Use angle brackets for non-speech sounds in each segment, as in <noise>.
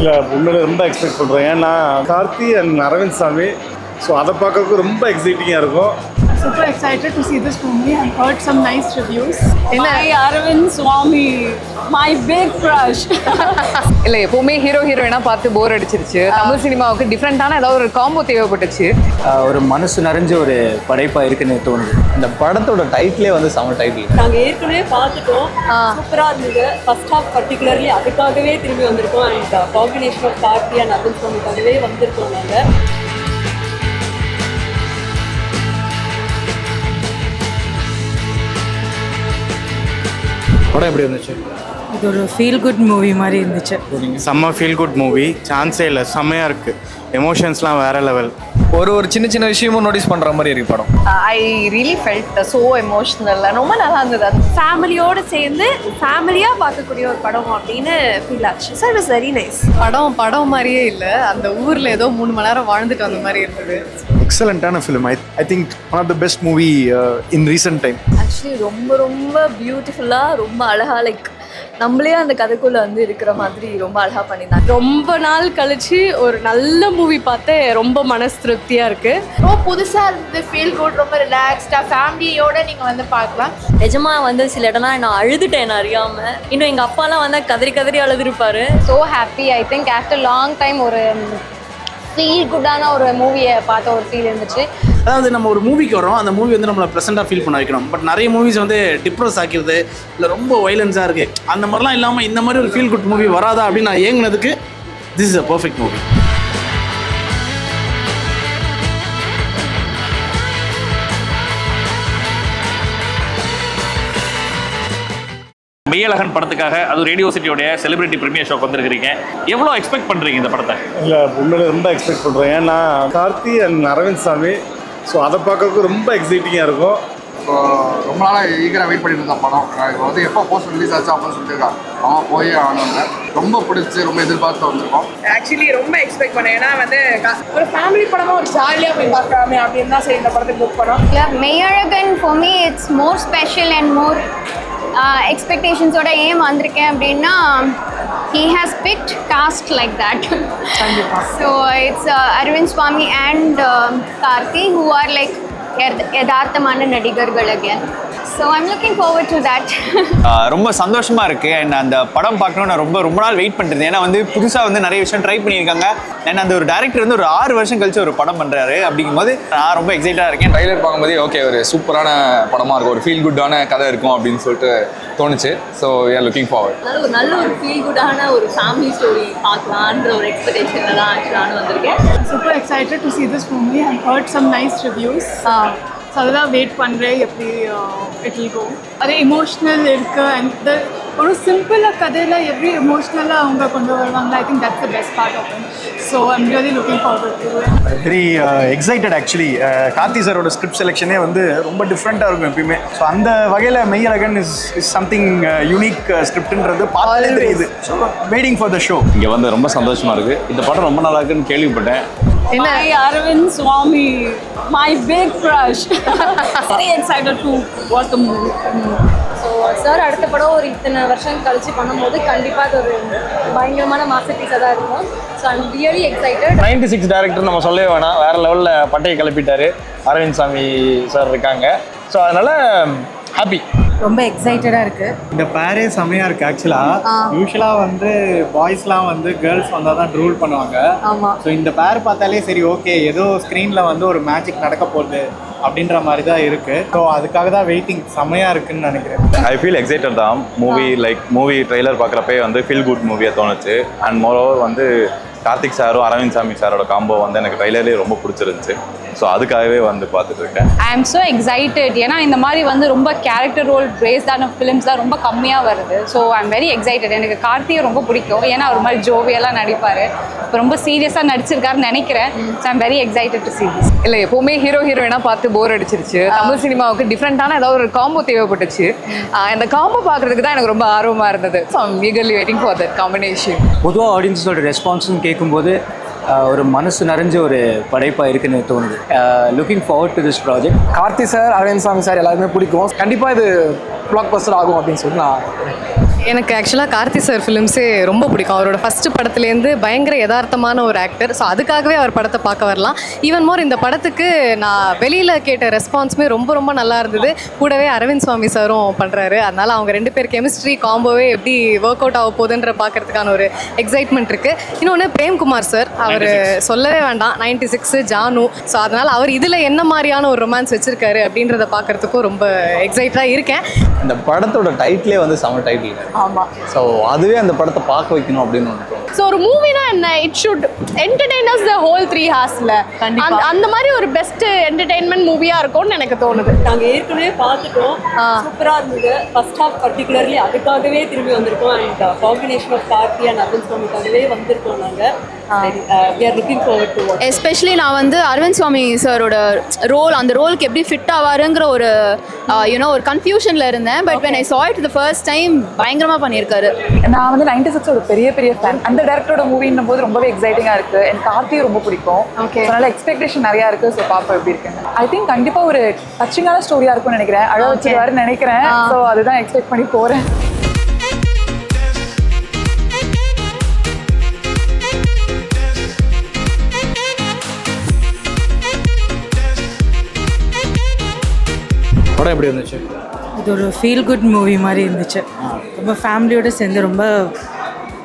இல்லை உண்மையில ரொம்ப எக்ஸ்பெக்ட் பண்ணுறேன் ஏன்னா கார்த்தி அண்ட் அரவிந்த் சாமி ஸோ அதை பார்க்கறதுக்கு ரொம்ப எக்ஸைட்டிங்காக இருக்கும். Super excited to see this movie. I've heard some nice reviews. My Arvind Swami, my big crush. <laughs> இல்ல எப்பவுமே ஹீரோ ஹீரோயினா பார்த்து போர் அடிச்சிருச்சு. தமிழ் சினிமாவுக்கு டிஃப்ரெண்டான ஏதாவது ஒரு காம்போ தேவைப்பட்டுச்சு. ஒரு மனசு நிறைஞ்ச ஒரு படைப்பா இருக்குன்னு தோணுது. இந்த படத்தோட டைட்டிலே வந்து செம டைட்டில் நாங்க ஏற்கனவே பார்த்துட்டோம். சூப்பரா இருந்தது. ஃபர்ஸ்ட் ஹாஃப் பர்டிகுலர்லி அதுக்காகவே திரும்பி வந்திருக்கோம். And combination of Karthi and Arvind சுவாமிக்காகவே வந்திருக்கோம் நாங்க. படம் எப்படி இருந்துச்சு? இது ஒரு ஃபீல் குட் மூவி மாதிரி இருந்துச்சு. செம்ம ஃபீல் குட் மூவி சான்ஸே இல்லை. செம்மையாக இருக்குது எமோஷன்ஸ்லாம் வேறு லெவல் ஒரு ஒரு சின்ன சின்ன விஷயமும் நோட்டீஸ் பண்ற மாதிரி இருக்கு படம். I really felt so emotional ரொம்ப நல்லா இருந்தது. அது ஃபேமிலியோடு சேர்ந்து ஃபேமிலியாக பார்க்கக்கூடிய ஒரு படம் அப்படின்னு ஃபீல் ஆச்சு. So it was very nice படம் படம் மாதிரியே இல்லை. அந்த ஊர்ல ஏதோ மூணு மணி நேரம் வாழ்ந்துட்டு வந்த மாதிரி இருந்தது. எக்ஸலண்ட்டான film I I think one of the best movie in recent time actually ரொம்ப ரொம்ப பியூட்டிஃபுல்லாக ரொம்ப அழகா லைக் நம்மளே அந்த கதைக்குள்ள வந்து இருக்கிற மாதிரி ரொம்ப அழகா பண்ணியிருந்தாங்க. ரொம்ப நாள் கழிச்சு ஒரு நல்ல மூவி பார்த்து ரொம்ப மனசு திருப்தியாக இருக்குது ரொம்ப புதுசாக இருந்தது ஃபீல் குட் ரொம்ப ரிலாக்ஸ்டாக ஃபேமிலியோட நீங்கள் வந்து பார்க்கலாம். நிஜமா வந்து சில இடம்லாம் நான் அழுதுட்டேன் நான் அறியாம. இன்னும் எங்க அப்பாலாம் வந்து கதறி கதறி அழுதுருப்பாரு. So happy I think after long time ஒரு ஃபீல் குட்டான ஒரு மூவியை பார்த்த ஒரு ஃபீல் இருந்துச்சு. அதாவது நம்ம ஒரு மூவிக்கு வரோம் அந்த மூவி வந்து நம்மளை ப்ரெசென்ட்டாக ஃபீல் பண்ண வைக்கணும். பட் நிறைய மூவிஸ் வந்து டிப்ரெஸ் ஆக்கிறது இல்லை ரொம்ப வைலன்ஸாக இருக்குது அந்த மாதிரிலாம் இல்லாமல் இந்த மாதிரி ஒரு ஃபீல் குட் மூவி வராதா அப்படின்னு நான் ஏங்குனதுக்கு this is a perfect movie Meiyazhagan படத்துக்காக அது ரேடியோ சிட்டியோடைய செலிபிரிட்டி பிரீமியர் ஷோக்கு வந்திருக்கிறீங்க. எவ்வளோ எக்ஸ்பெக்ட் பண்ணுறீங்க இந்த படத்தை? இல்லை உண்மையில ரொம்ப எக்ஸ்பெக்ட் பண்ணுறேன் ஏன்னா கார்த்தி அண்ட் அரவிந்த் சாமி ஸோ அதை பார்க்கறதுக்கு ரொம்ப எக்ஸைட்டிங்காக இருக்கும். ஸோ ரொம்ப நாளாக ஈகராக வெயிட் பண்ணிட்டு இருந்த படம். இப்போ வந்து எப்போ போஸ்ட் ரிலீஸ் ஆச்சு அப்படின்னு சொல்லிட்டு அவன் போய் ஆனவங்க ரொம்ப பிடிச்சி ரொம்ப எதிர்பார்த்து வந்திருக்கோம். ஆக்சுவலி ரொம்ப எக்ஸ்பெக்ட் பண்ணேன். ஏன்னா வந்து ஒரு ஃபேமிலி படமாக ஒரு ஜாலியாக போய் பார்க்கலாமே அப்படின்னு தான் சரி இந்த படத்துக்கு புக் பண்ணோம். Meiyazhagan for me it's more special and more எக்ஸ்பெக்டேஷன்ஸோட ஏன் வந்திருக்கேன் அப்படின்னா he has picked cast like that so it's Arvind Swami and Karthi who are like யதார்த்தமான நடிகர்கள் again so I'm looking forward to that ரொம்ப சந்தோஷமா இருக்கு. And அந்த படம் பார்க்கணும்னு நான் ரொம்ப ரொம்ப நாள் வெயிட் பண்ணிருந்தேன் ஏன்னா வந்து புதுசா வந்து நிறைய விஷயம் ட்ரை பண்ணியிருக்காங்க. அண்ட் அந்த ஒரு டேரக்டர் வந்து ஒரு ஆறு வருஷம் கழிச்சு ஒரு படம் பண்றாரு அப்படிங்கும்போது நான் ரொம்ப எக்ஸைட்டா இருக்கேன். ட்ரைலர் பார்க்கும்போதே ஓகே ஒரு சூப்பரான படமாக இருக்கும். ஒரு ஃபீல் குட்டான கதை இருக்கும் அப்படின்னு சொல்லிட்டு தோணுச்சு. ஸோ ஆர் லுக்கிங் ஃபார்வர்ட் நல்ல ஒரு ஃபீல் குட்டான ஒரு ஃபேமிலி ஸ்டோரி பார்க்கலான்ற ஒரு எக்ஸ்பெக்டேஷன்ல தான் ஆக்சுவலாக வந்திருக்கேன். Super excited to see this movie. I've heard some nice reviews. So அதெல்லாம் வெயிட் பண்ணுறேன் எப்படி இட் வில் கோ அது எமோஷ்னல் இருக்கு அண்ட் ஒரு சிம்பிளாக கதையில் எப்படி எமோஷ்னலாக அவங்க கொண்டு வருவாங்க I think that's the best part of so I'm really looking forward to very excited actually Karthi சாரோட ஸ்கிரிப்ட் செலெக்ஷனே வந்து ரொம்ப டிஃப்ரெண்ட்டாக இருக்கும் எப்பயுமே. ஸோ அந்த வகையில் Meiyazhagan is is something unique ஸ்கிரிப்ட்ன்றது பார்த்தாலே தெரியுது. So waiting for the show இங்கே வந்து ரொம்ப சந்தோஷமாக இருக்குது இந்த படம் ரொம்ப நல்லா இருக்குன்னு கேள்விப்பட்டேன். My Arvind Swami, my big crush. <laughs> Very excited to watch the movie. So sir அடுத்த படம் ஒரு இத்தனை வருஷம் கழிச்சு பண்ணும்போது கண்டிப்பாக அது ஒரு பயங்கரமான மாஸ்டர் பீஸாக தான் இருக்கும். So I'm really excited ninety six director நம்ம சொல்லவே வேணாம். வேற லெவலில் பட்டையை கிளப்பிட்டாரு. அரவிந்த் சாமி சார் இருக்காங்க. ஸோ அதனால ஹாப்பி ரொம்ப எக்ஸைட்டடாக இருக்குது இந்த பேரே செம்மையாக இருக்குது ஆக்சுவலாக யூஸ்வலாக வந்து பாய்ஸ்லாம் வந்து கேர்ள்ஸ் வந்தால் தான் ரூல் பண்ணுவாங்க. ஆமாம் ஸோ இந்த பேர் பார்த்தாலே சரி ஓகே ஏதோ ஸ்க்ரீனில் வந்து ஒரு மேஜிக் நடக்க போகுது அப்படின்ற மாதிரி தான் இருக்குது ஸோ அதுக்காக தான் வெயிட்டிங் செம்மையாக இருக்குன்னு நினைக்கிறேன். ஐ ஃபீல் எக்ஸைட்டட் தான். மூவி லைக் மூவி ட்ரெய்லர் பார்க்குறப்பே வந்து ஃபீல் குட் மூவியாக தோணுச்சு. அண்ட் மோரோவர் வந்து கார்த்திக் சாரும் அரவிந்த் சாமி சாரோட காம்போ வந்து எனக்கு ட்ரெய்லர்லேயே ரொம்ப பிடிச்சிருந்துச்சு. ஸோ அதுக்காகவே வந்து பார்த்துட்டு இருக்கேன் ஐ எம் ஸோ எக்ஸைட்டட் ஏன்னா இந்த மாதிரி வந்து ரொம்ப கேரக்டர் ரோல் பேஸ்டான ஃபிலிம்ஸ் தான் ரொம்ப கம்மியாக வருது. So I am very excited எனக்கு கார்த்தியை ரொம்ப பிடிக்கும். ஏன்னா ஒரு மாதிரி ஜோவியெல்லாம் நடிப்பார். இப்போ ரொம்ப சீரியஸாக நடிச்சிருக்காருன்னு நினைக்கிறேன். So I'm very excited to see this. இல்லை எப்போவுமே ஹீரோ ஹீரோயினாக பார்த்து போர் அடிச்சிருச்சு. தமிழ் சினிமாவுக்கு டிஃப்ரெண்ட்டான ஏதாவது ஒரு காம்போ தேவைப்பட்டுச்சு. இந்த காம்போ பார்க்குறதுக்கு தான் எனக்கு ரொம்ப ஆர்வமாக இருந்தது. So I'm eagerly waiting for that combination பொதுவாக ஆடியன்ஸோட ரெஸ்பான்ஸ்னு கேட்கும்போது ஒரு மனசு நிறைஞ்ச ஒரு படைப்பாக இருக்குன்னு தோணுது. Looking forward to this project Karthi sir Arvind Swami sir எல்லாருமே பிடிக்கும். கண்டிப்பாக இது பிளாக் பஸ்டர் ஆகும் அப்படின்னு சொல்லி நான் எனக்கு ஆக்சுவலாக கார்த்தி சார் ஃபிலிம்ஸே ரொம்ப பிடிக்கும். அவரோட ஃபஸ்ட்டு படத்துலேருந்து பயங்கர யதார்த்தமான ஒரு ஆக்டர் ஸோ அதுக்காகவே அவர் படத்தை பார்க்க வரலாம். ஈவன் மோர் இந்த படத்துக்கு நான் வெளியில் கேட்ட ரெஸ்பான்ஸுமே ரொம்ப ரொம்ப நல்லா இருந்தது. கூடவே அரவிந்த் சுவாமி சாரும் பண்ணுறாரு அதனால் அவங்க ரெண்டு பேர் கெமிஸ்ட்ரி காம்போவே எப்படி ஒர்க் அவுட் ஆக போகுதுன்ற பார்க்கறதுக்கான ஒரு எக்ஸைட்மெண்ட் இருக்குது இன்னொன்று பிரேம்குமார் சார் அவர் சொல்லவே வேண்டாம். Ninety six Janu. ஸோ அதனால் அவர் இதில் என்ன மாதிரியான ஒரு ரொமான்ஸ் வச்சுருக்காரு அப்படின்றத பார்க்கறதுக்கும் ரொம்ப எக்ஸைட்டாக இருக்கேன். இந்த படத்தோட டைட்டிலே வந்து செம டைட்டில் ஆமாம் ஸோ அதுவே அந்த படத்தை பார்க்க வைக்கணும் அப்படின்னு ஒன்று ஸோ ஒரு மூவினா என்ன? It should entertainers the whole three ஹார்ஸில் அந்த அந்த மாதிரி ஒரு பெஸ்ட் என்டர்டெயின்மெண்ட் மூவியாக இருக்கும்னு எனக்கு தோணுது. நாங்கள் ஏற்கனவே பார்த்துட்டோம். சூப்பராக இருந்தது. ஃபர்ஸ்ட் ஹாஃப் பர்டிகுலர்லி அதுக்காகவே திரும்பி வந்திருக்கோம். And combination of Karthi and Arvind சுவாமிக்காகவே வந்திருக்கோம் நாங்கள் எஸ்பெஷலி நான் வந்து அரவிந்த் சுவாமி சாரோட ரோல் அந்த ரோலுக்கு எப்படி ஃபிட் ஆவாருங்கிற ஒரு யூனோ ஒரு கன்ஃபியூஷனில் இருந்தேன். But when I saw it the first time பயங்கரமாக பண்ணியிருக்காரு. நான் வந்து நைன்டி சிக்ஸோட பெரிய பெரிய ஃபேன் அந்த டேரக்டரோட மூவின்னும் போது ரொம்பவே எக்ஸைட்டிங்காக இருக்குது எனக்கு கார்த்தியும் ரொம்ப பிடிக்கும். ஓகே அதனால எக்ஸ்பெக்டேஷன் நிறையா இருக்குது ஸோ பாப்பா எப்படி இருக்குன்னு. ஐ திங்க் கண்டிப்பாக ஒரு டச்சிங்கான ஸ்டோரியாக இருக்கும்னு நினைக்கிறேன். அழ வச்சிருவாருன்னு நினைக்கிறேன். ஸோ அதுதான் எக்ஸ்பெக்ட் பண்ணி போகிறேன் படம் எப்படி இருந்துச்சு? இது ஒரு ஃபீல் குட் மூவி மாதிரி இருந்துச்சு. ரொம்ப ஃபேமிலியோட சேர்ந்து ரொம்ப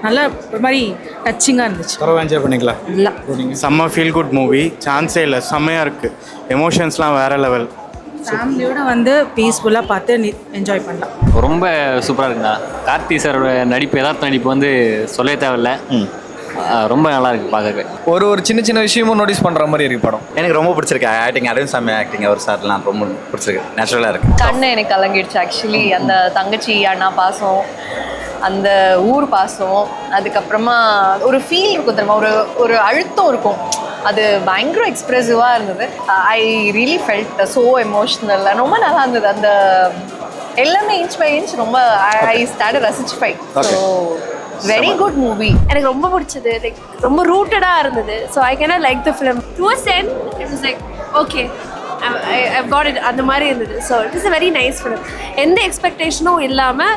நல்ல ஒரு மாதிரி டச்சிங்காக இருந்துச்சு. தரவா என்ஜாய் பண்ணிக்கலாம் இல்லை. செம்ம ஃபீல் குட் மூவி சான்ஸே இல்லை. செம்மையாக இருக்குது எமோஷன்ஸ்லாம் வேறு லெவல் ஃபேமிலியோட வந்து பீஸ்ஃபுல்லாக பார்த்து என்ஜாய் பண்ணலாம். ரொம்ப சூப்பராக இருக்குண்ணா. கார்த்தி சாரோட நடிப்பு யதார்த்த நடிப்பு வந்து சொல்லவே தேவையில்ல. ரொம்ப நல்லா இருக்கு பார்க்கறதுக்கு. ஒரு ஒரு சின்ன சின்ன விஷயமும் நோட்டீஸ் பண்ணுற மாதிரி இருக்கு படம். எனக்கு ரொம்ப பிடிச்சிருக்கு. ஆக்டிங் அரவிந்த் சாமி ஆக்டிங் அவர் சார்லாம் ரொம்ப பிடிச்சிருக்கு. நேச்சுரலாக இருக்கு. கண்ணு எனக்கு கலங்கிடுச்சு ஆக்சுவலி அந்த தங்கச்சி அண்ணா பாசம். அந்த ஊர் பாசம் அதுக்கப்புறமா ஒரு ஃபீல் இருக்கும் தெரியுமா? ஒரு ஒரு அழுத்தம் இருக்கும். அது பயங்கர எக்ஸ்ப்ரெசிவாக இருந்தது. I really felt so emotional ரொம்ப நல்லா இருந்தது. அந்த எல்லாமே இன்ச் பை இன்ச் ரொம்ப ஐ ஸ்டார்ட் ரசிச்சு fight so very good movie எனக்கு ரொம்ப பிடிச்சது. லைக் ரொம்ப ரூட்டடாக இருந்தது. So I can like the film towards end it is like okay I got it அந்த மாதிரி இருந்தது. So it is a very nice film எந்த எக்ஸ்பெக்டேஷனும் இல்லாமல்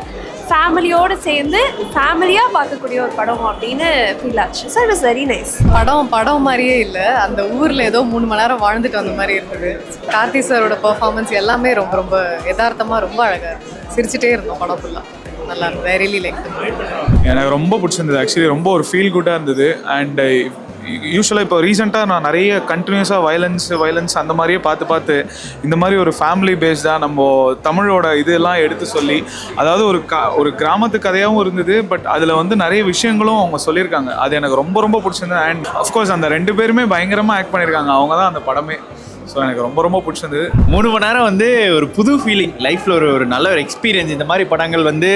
ஃபேமிலியோடு சேர்ந்து ஃபேமிலியாக பார்க்கக்கூடிய ஒரு படம் அப்படின்னு ஃபீல் ஆச்சு. So it is very nice படம் படம் மாதிரியே இல்லை. அந்த ஊரில் ஏதோ மூணு மணி நேரம் வாழ்ந்துட்டு வந்த மாதிரி இருந்தது. கார்த்தி சாரோட பெர்ஃபார்மன்ஸ் எல்லாமே ரொம்ப ரொம்ப யதார்த்தமாக ரொம்ப அழகாக இருந்தது. சிரிச்சிட்டே இருந்தோம் படம் ஃபுல்லாக நல்லா இருந்தது. ரியலி லைக் எனக்கு ரொம்ப பிடிச்சிருந்தது. ஆக்சுவலி ரொம்ப ஒரு ஃபீல் குட்டாக இருந்தது. அண்ட் யூஸ்வலாக இப்போ ரீசெண்டாக நான் நிறைய கண்டினியூஸாக வயலன்ஸ் வயலன்ஸ் அந்த மாதிரியே பார்த்து பார்த்து இந்த மாதிரி ஒரு ஃபேமிலி பேஸ்டாக நம்ம தமிழோட இதெல்லாம் எடுத்து சொல்லி அதாவது ஒரு க ஒரு கிராமத்து கதையாகவும் இருந்தது பட் அதில் வந்து நிறைய விஷயங்களும் அவங்க சொல்லியிருக்காங்க. அது எனக்கு ரொம்ப ரொம்ப பிடிச்சிருந்தது. அண்ட் அஃப்கோர்ஸ் அந்த ரெண்டு பேருமே பயங்கரமாக ஆக்ட் பண்ணியிருக்காங்க. அவங்க தான் அந்த படமே. ஸோ எனக்கு ரொம்ப ரொம்ப பிடிச்சிருந்தது. மூணு மணி நேரம் வந்து ஒரு புது ஃபீலிங் லைஃப்பில் ஒரு ஒரு நல்ல ஒரு எக்ஸ்பீரியன்ஸ் இந்த மாதிரி படங்கள் வந்து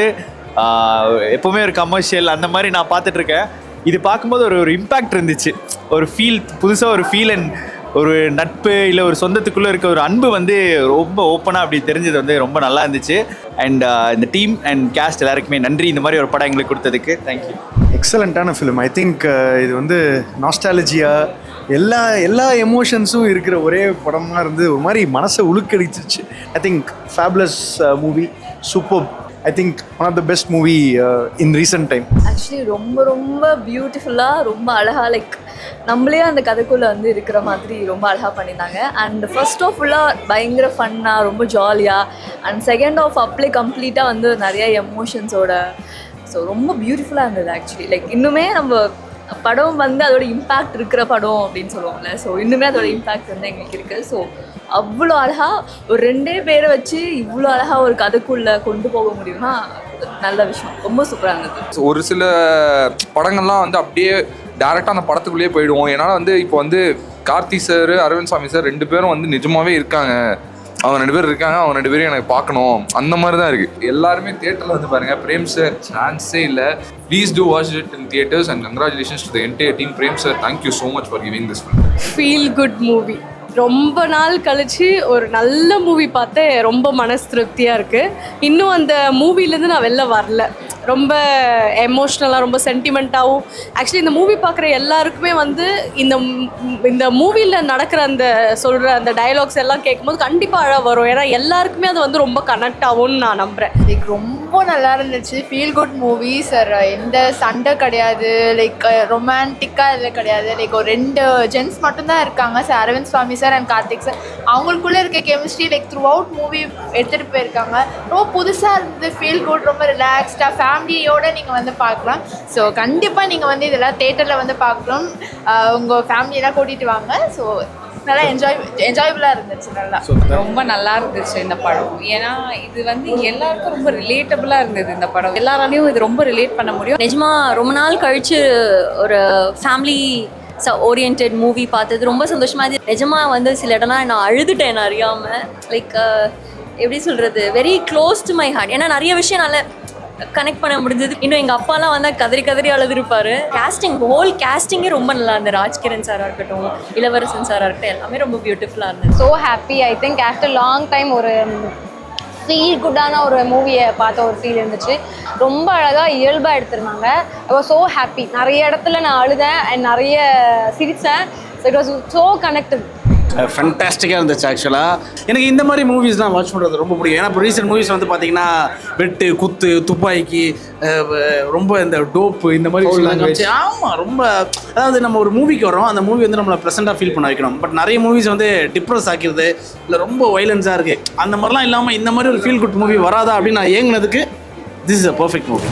எப்போவுமே ஒரு கமர்ஷியல் அந்த மாதிரி நான் பார்த்துட்ருக்கேன் இது பார்க்கும்போது ஒரு ஒரு இம்பேக்ட் இருந்துச்சு. ஒரு ஃபீல் புதுசாக ஒரு ஃபீல் அண்ட் ஒரு நட்பு இல்லை ஒரு சொந்தத்துக்குள்ளே இருக்க ஒரு அன்பு வந்து ரொம்ப ஓப்பனாக அப்படி தெரிஞ்சது வந்து ரொம்ப நல்லா இருந்துச்சு. அண்ட் uh, இந்த டீம் அண்ட் கேஸ்ட் எல்லாருக்குமே நன்றி. இந்த மாதிரி ஒரு படம் எங்களுக்கு கொடுத்ததுக்கு தேங்க்யூ எக்ஸலண்ட்டான ஃபிலிம் ஐ திங்க் இது வந்து நாஸ்டாலஜியா எல்லா எல்லா எமோஷன்ஸும் இருக்கிற ஒரே படமாக இருந்து ஒரு மாதிரி மனசை உழுக்கடிச்சிச்சு I think fabulous movie super I think one of the best movie in recent time actually ரொம்ப ரொம்ப பியூட்டிஃபுல்லாக ரொம்ப அழகாக லைக் நம்மளே அந்த கதைக்குள்ளே வந்து இருக்கிற மாதிரி ரொம்ப அழகாக பண்ணியிருந்தாங்க. அண்ட் ஃபர்ஸ்ட் ஆஃப் ஃபுல்லாக பயங்கர ஃபன்னாக ரொம்ப ஜாலியாக அண்ட் செகண்ட் ஆஃப் அப்ளே கம்ப்ளீட்டாக வந்து நிறைய எமோஷன்ஸோட ஸோ ரொம்ப பியூட்டிஃபுல்லாக இருந்தது ஆக்சுவலி லைக் இன்னுமே நம்ம படம் வந்து அதோட இம்பேக்ட் இருக்கிற படம் அப்படின்னு சொல்லுவாங்கல்ல ஸோ இன்னுமே அதோட இம்பேக்ட் வந்து எங்களுக்கு இருக்குது ஸோ அவ்வளோ அழகாக ஒரு ரெண்டே பேரை வச்சு இவ்வளோ அழகாக ஒரு கதைக்குள்ளே கொண்டு போக முடியும்னா நல்ல விஷயம். ரொம்ப சூப்பராக இருந்தது. ஒரு சில படங்கள்லாம் வந்து அப்படியே டேரெக்டாக அந்த படத்துக்குள்ளேயே போயிடுவோம். ஏன்னால் வந்து இப்போ வந்து கார்த்தி சார் அரவிந்த் சாமி சார் ரெண்டு பேரும் வந்து நிஜமாகவே இருக்காங்க. அவங்க ரெண்டு பேர் இருக்காங்க அவங்க ரெண்டு பேரும் எனக்கு பார்க்கணும். அந்த மாதிரி தான் இருக்குது எல்லாருமே தியேட்டரில் வந்து பாருங்கள் பிரேம் சார் சான்ஸே இல்லை. Please do watch it in theatres and congratulations to the entire team Prem sir thank you so much for giving this film feel good movie ரொம்ப நாள் கழிச்சு ஒரு நல்ல மூவி பார்த்து ரொம்ப மன திருப்தியாக இருக்குது இன்னும் அந்த மூவிலேருந்து நான் வெளில வரல. ரொம்ப எமோஷ்னலாக ரொம்ப சென்டிமெண்ட்டாகவும் ஆக்சுவலி இந்த மூவி பார்க்குற எல்லாருக்குமே வந்து இந்த இந்த மூவியில் நடக்கிற அந்த சொல்கிற அந்த டயலாக்ஸ் எல்லாம் கேட்கும்போது கண்டிப்பாக அழ வரும். ஏன்னா எல்லாருக்குமே அது வந்து ரொம்ப கனெக்ட் ஆகும்னு நான் நம்புகிறேன் லைக் ரொம்ப ரொம்ப நல்லா இருந்துச்சு. ஃபீல் குட் மூவி சார் எந்த சண்டை கிடையாது. லைக் ரொமான்டிக்காக இதில் கிடையாது. லைக் ஒரு ரெண்டு ஜென்ஸ் மட்டும்தான் இருக்காங்க sir Arvind Swami sir and Karthik sir அவங்களுக்குள்ளே இருக்க chemistry like throughout movie எடுத்துகிட்டு போயிருக்காங்க. ரொம்ப புதுசாக இருந்தது. ஃபீல் குட் ரொம்ப ரிலாக்ஸ்டாக ஃபேமிலியோடு நீங்கள் வந்து பார்க்கலாம். ஸோ கண்டிப்பாக நீங்கள் வந்து இதெல்லாம் தேட்டரில் வந்து பார்க்கணும். உங்கள் ஃபேமிலியெல்லாம் கூட்டிகிட்டு வாங்க. ஸோ நல்லா என்ஜாய் என்ஜாயபுளாக இருந்துச்சு நல்லா. ரொம்ப நல்லா இருந்துச்சு இந்த படம். ஏன்னா இது வந்து எல்லாருக்கும் ரொம்ப ரிலேட்டபிளாக இருந்தது இந்த படம். எல்லாராலையும் இது ரொம்ப ரிலேட் பண்ண முடியும். நிஜமா ரொம்ப நாள் கழிச்சு ஒரு ஃபேமிலி ஓரியன்ட் மூவி பார்த்தது ரொம்ப சந்தோஷமா இது நிஜமா வந்து சில இடம்லாம் நான் அழுதுட்டேன் நான் அறியாம. லைக் எப்படி சொல்றது? Very close to my heart ஏன்னா நிறைய விஷயம் நல்ல கனெக்ட் பண்ண முடிஞ்சது. இன்னும் எங்கள் அப்பாலாம் வந்து கதறி கதறி அழுதுருப்பாரு. கேஸ்டிங் ஹோல் கேஸ்டிங்கே ரொம்ப நல்லா இருந்தது. ராஜ்கிரண் சாராக இருக்கட்டும் இளவரசன் சாராக இருக்கட்டும் எல்லாமே ரொம்ப பியூட்டிஃபுல்லாக இருந்தது. So happy I think after long time ஒரு ஃபீல் குட்டான ஒரு மூவியை பார்த்த ஒரு ஃபீல் இருந்துச்சு. ரொம்ப அழகாக இயல்பாக எடுத்திருந்தாங்க. ஐ வாஸ் ஸோ ஹாப்பி நிறைய இடத்துல நான் அழுதேன் அண்ட் நிறைய சிரித்தேன் இட் வாஸ் ஸோ கனெக்டட் ஃபென்டாஸ்டிக்காக இருந்துச்சு ஆக்சுவலாக எனக்கு இந்த மாதிரி மூவிஸ்லாம் வாட்ச் பண்ணுறது ரொம்ப பிடிக்கும். ஏன்னா இப்போ ரீசெண்ட் மூவிஸ் வந்து பார்த்தீங்கன்னா வெட்டு குத்து துப்பாக்கி ரொம்ப இந்த டோப்பு இந்த மாதிரி ஆமாம் ரொம்ப அதாவது நம்ம ஒரு மூவிக்கு வரோம் அந்த மூவி வந்து நம்மளை ப்ரெசென்ட்டாக ஃபீல் பண்ண வைக்கணும். பட் நிறைய மூவிஸ் வந்து டிப்ரெஸ் ஆக்கிடுது இல்லை ரொம்ப வைலன்ஸாக இருக்குது அந்த மாதிரிலாம் இல்லாமல் இந்த மாதிரி ஒரு ஃபீல் குட் மூவி வராதா அப்படின்னு நான் ஏங்குனதுக்கு this is a perfect movie